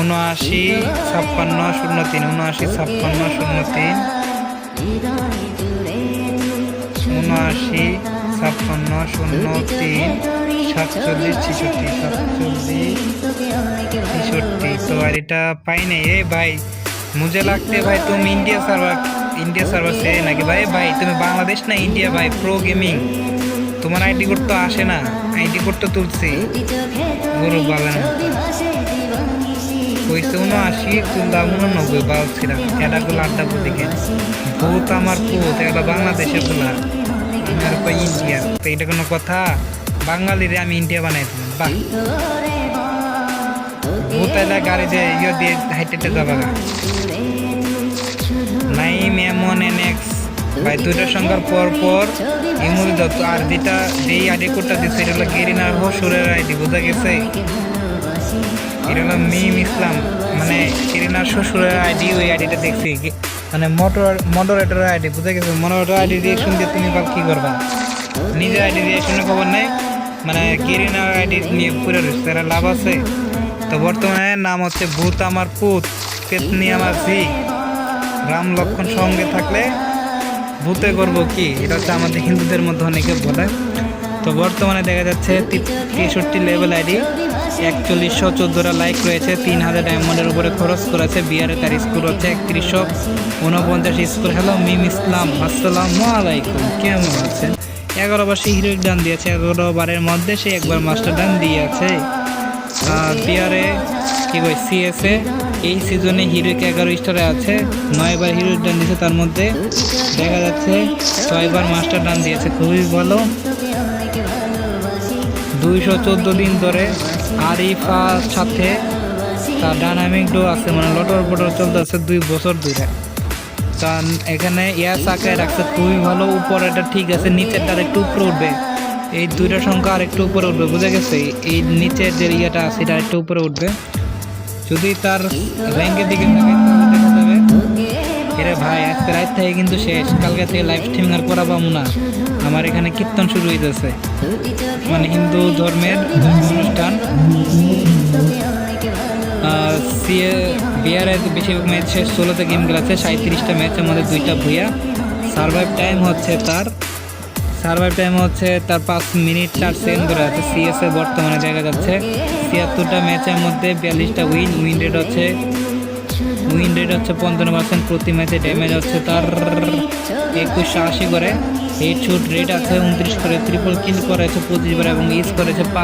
উনআশি ছাপ্পান্ন শূন্য তিন উনআশি ছাপ্পান্ন শূন্য তিন উনআশি ছাপ্পান্ন শূন্য তিন, সাতচল্লিশ ছেষট্টি সাতচল্লিশ ছেষট্টি। তো আর এটা পাই নাই। এ ভাই মুझे লাগতে ভাই তুমি ইন্ডিয়া সার্ভার ইন্ডিয়া সার্ভার সে নাকি? ভাই ভাই, তুমি বাংলাদেশ না ইন্ডিয়া ভাই? প্রো গেমিং তোমার আইডি কোড তো আসে না। আইডি কোড তো তুলছি। গরু বাগান কইছে উনআশি তুললাম উননব্বই বাজছিলাম এটাগুলো আড্ডা দিকে ভূত আমার ভূত এগুলো বাংলাদেশেরগুলা আর কই ইন্ডিয়া। তো এটা কোনো কথা? বাঙালিরে আমি ইন্ডিয়া বানাই দিলাম, বাহ। ভূত এলা গাড়ি দিয়ে ইয়ে দিয়ে হাইটে যাবা নাইম এমন এনএক্স ভাই দুইটার সংখ্যার পর পর ইমুল দত্ত আর যেটা যেই আইডি কোডটা দিচ্ছে এটা হলো গেরিনার হসুরের আইডি, বোঝা গেছে? এটা হলো মিম ইসলাম মানে গেরিনার শ্বশুরের আইডি ওই আইডিটা দেখছি। মানে মোটর মডারেটরের আইডি বুঝা গেছে? মডারেটর আইডি দিয়ে শুনতে তুমি বা কি করবা? নিজের আইডি দিয়ে শুনে খবর নেই। মানে গেরিনার আইডি নিয়ে পুরো রয়েছে তারা লাভ আছে। তো বর্তমানে নাম হচ্ছে ভূত আমার পুত পেতনি আমার ঝি। রাম লক্ষণ সঙ্গে থাকলে ভূতে করব কি? এটা হচ্ছে আমাদের হিন্দুদের মধ্যে অনেকে বলে। তো বর্তমানে দেখা যাচ্ছে তেষট্টি লেভেল আইডি একচল্লিশশো চোদ্দোটা লাইক রয়েছে তিন হাজার ডায়মন্ডের উপরে খরচ করেছে। বিয়ারে তার স্কুল হচ্ছে একত্রিশশো উনপঞ্চাশ স্কুল হ্যালো মিম ইসলাম, আসসালামু আলাইকুম। কেমন আছেন? এগারো বার সে হিরোইক ডান দিয়েছে, এগারো বারের মধ্যে সে একবার মাস্টার ডান দিয়েছে। বিয়ারে কি কই সিএসএ এই সিজনে হিরোইক এগারো স্টারে আছে। নয়বার হিরোইক ডান দিয়েছে, তার মধ্যে দেখা যাচ্ছে ছয়বার মাস্টার ডান দিয়েছে। খুবই ভালো। দুইশো চোদ্দ দিন ধরে আরিফার সাথে তার ডাইনামিক ডো আছে মানে লটর পটর চলতেছে দুই বছর ধরে। তা এখানে এয়ার চাকায় রাখছে খুবই ভালো উপরে এটা ঠিক আছে, নিচেরটা একটু উপরে উঠবে। এই দুইটা সংখ্যা আর একটু উপরে উঠবে, বুঝে গেছে? এই নিচের যে ইয়েটা আছে, এটা একটু উপরে উঠবে। যদি তার র্যাঙ্কের দিকে এরে ভাই, আজকে রাত থেকে কিন্তু শেষ, কালকে থেকে লাইভ স্ট্রিমিং আর করা পাবো না। আমার এখানে কীর্তন শুরু হইতেছে। মানে হিন্দু ধর্মের অনুষ্ঠান। বিয়ারের বেশিরভাগ ম্যাচে ষোলোতে গেম খেলেছে সাঁত্রিশটা ম্যাচের মধ্যে দুইটা ভুইয়া। সার্ভাইভ টাইম হচ্ছে তার সার্ভাইভ টাইম হচ্ছে তার পাঁচ মিনিট চার সেকেন্ড করে আছে। সিএসএ বর্তমানে দেখা যাচ্ছে। তিয়াত্তরটা ম্যাচের মধ্যে বিয়াল্লিশটা উইন উইন রেট হচ্ছে উইন রেট হচ্ছে পঞ্চান্ন পার্সেন্ট প্রতি ম্যাচে ড্যামেজ হচ্ছে তার একুশশো আশি করে। হেড শুট রেট আছে উনত্রিশ করে ত্রিপল কিল করেছে পঁচিশ বার এবং ইস করেছে পাঁচ